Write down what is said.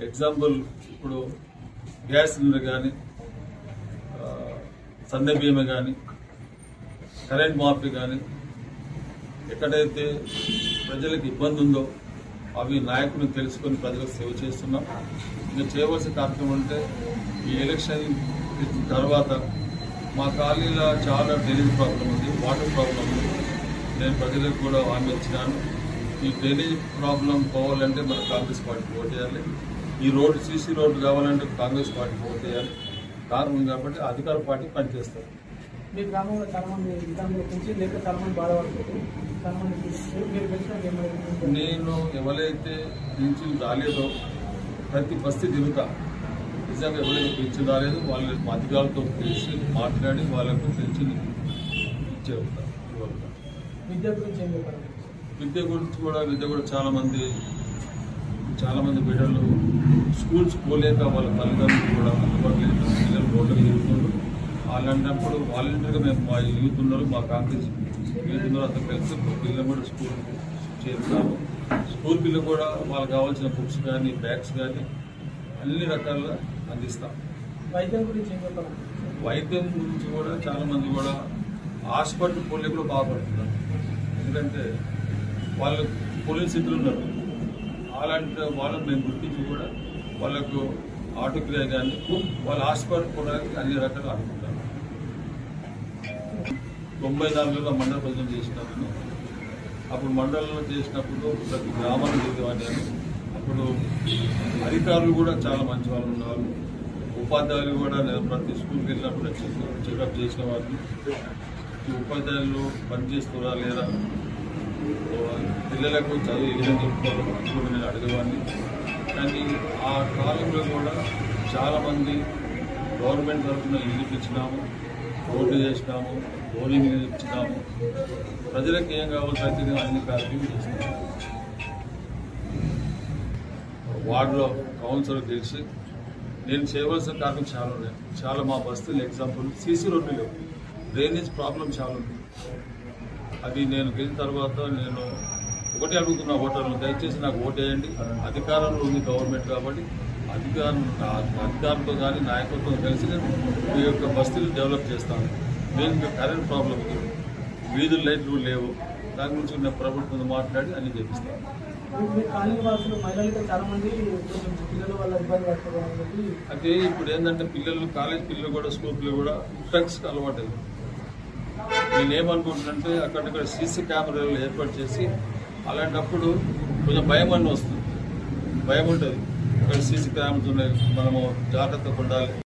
Example ఇప్పుడు gas cylinder కానీ సన్నె బీమా కానీ కరెంట్ మార్పు కానీ ఎక్కడైతే ప్రజలకు ఇబ్బంది ఉందో అవి నాయకులను తెలుసుకొని ప్రజలకు సేవ చేస్తున్నాం. ఇంకా చేయవలసిన కార్యక్రమం అంటే ఈ ఎలక్షన్ తర్వాత మా కాలనీలో చాలా డ్రైనేజ్ ప్రాబ్లం ఉంది వాటర్ ప్రాబ్లం ఉంది. నేను ప్రజలకు కూడా హామీ ఇచ్చినాను. ఈ డ్రైనేజ్ ప్రాబ్లం పోవాలంటే మన కాంగ్రెస్ పార్టీకి చేయాలి ఈ రోడ్డు సీసీ రోడ్డు కావాలంటే కాంగ్రెస్ పార్టీకి ఓటేయాలి కారణం కాబట్టి అధికార పార్టీ పనిచేస్తారు మీ గ్రామంలో మంది విధానంలో పెంచి లేక మంది బాధపడుతుంది నేను ఎవరైతే పింఛన్ రాలేదో ప్రతి బస్తీ తిరుగుతా. నిజంగా ఎవరైతే పింఛన్ రాలేదు వాళ్ళ అధికారులతో కలిసి మాట్లాడి వాళ్ళకు పెన్షన్ ఇచ్చే ఉంటా. ఇవ్వగలుగుతా. విద్య గురించి విద్య గురించి కూడా విద్య కూడా చాలా మంది చాలా మంది బిడ్డలు స్కూల్స్ పోలేక వాళ్ళ తల్లిదండ్రులు కూడా అందుబాటులో పిల్లలు రోడ్లకు తిరుగుతున్నారు. అలాంటప్పుడు వాలంటీర్గా మేము మా యూత్ ఉన్నారు మా కాంగ్రెస్ యూత్ ఉన్నారు అంతా కలిసి పిల్లలు కూడా స్కూల్ చేరుతాము. స్కూల్ పిల్లలు కూడా వాళ్ళకి కావాల్సిన బుక్స్ కానీ బ్యాగ్స్ కానీ అన్ని రకాలుగా అందిస్తాం. వైద్యం గురించి వైద్యం గురించి కూడా చాలా మంది కూడా హాస్పిటల్ పోలే కూడా బాధపడుతున్నారు. ఎందుకంటే వాళ్ళు పోలిన స్థితిలో ఉన్నారు. అలాంటి వాళ్ళని మేము గుర్తించి కూడా వాళ్ళకు ఆటోక్రియ కానీ వాళ్ళ హాస్పిటల్ పోవడానికి అన్ని రకాలు అనుకుంటాను తొంభై నాలుగులో మండల ప్రజలు చేసినప్పుడు అప్పుడు మండలంలో చేసినప్పుడు ప్రతి గ్రామాలు తిరిగేవాడిని అప్పుడు అధికారులు కూడా చాలా మంచి వాళ్ళు ఉన్నారు ఉపాధ్యాయులు కూడా నేను ప్రతి స్కూల్కి వెళ్ళినప్పుడు చెక్- చెకప్ చేసిన వారిని ఉపాధ్యాయులు పనిచేస్తున్నారా లేదా? పిల్లలకు చదువు ఏ విధంగా చెప్తారో నేను అడిగేవాడిని కానీ ఆ కాలంలో కూడా చాలామంది గవర్నమెంట్ తరఫున ఇల్లు ఇచ్చినాము రోడ్లు చేసినాము బోరింగ్ ఇచ్చినాము. ప్రజలకు ఏం కావాలో ప్రతి అన్ని కార్యక్రమం చేస్తున్నాము వార్డులో కౌన్సిలర్ గెలిచి నేను చేయవలసిన కార్యక్రమం చాలా ఉన్నాయి. చాలా మా బస్తీలు ఎగ్జాంపుల్ సీసీ రోడ్లు లేవు డ్రైనేజ్ ప్రాబ్లం చాలా ఉంది. అది నేను గెలిచిన తర్వాత నేను ఒకటే అడుగుతున్నా ఓటర్లు దయచేసి నాకు ఓటేయండి. అధికారంలో ఉంది గవర్నమెంట్ కాబట్టి అధికారం అధికారంతో కానీ నాయకత్వం కలిసి నేను మీ యొక్క బస్తీలు డెవలప్ చేస్తాను. నేను కరెంట్ ప్రాబ్లం ఉంది. వీధుల లైట్లు లేవు. దాని గురించి నేను ప్రభుత్వంతో మాట్లాడి అన్ని చేపిస్తాను. అని చెప్పి అయితే ఇప్పుడు ఏంటంటే పిల్లలు కాలేజ్ పిల్లలు కూడా స్కూల్ పిల్లలు కూడా డ్రగ్స్కి అలవాటు అయ్యారు. నేను ఏమనుకుంటున్నానంటే అక్కడక్కడ సీసీ కెమెరాలు ఏర్పాటు చేసి అలాంటప్పుడు కొంచెం భయం అన్న వస్తుంది. భయం ఉంటుంది. ఇక్కడ సీసీ కెమెరాస్ ఉన్నాయి. మనము జాగ్రత్తగా ఉండాలి.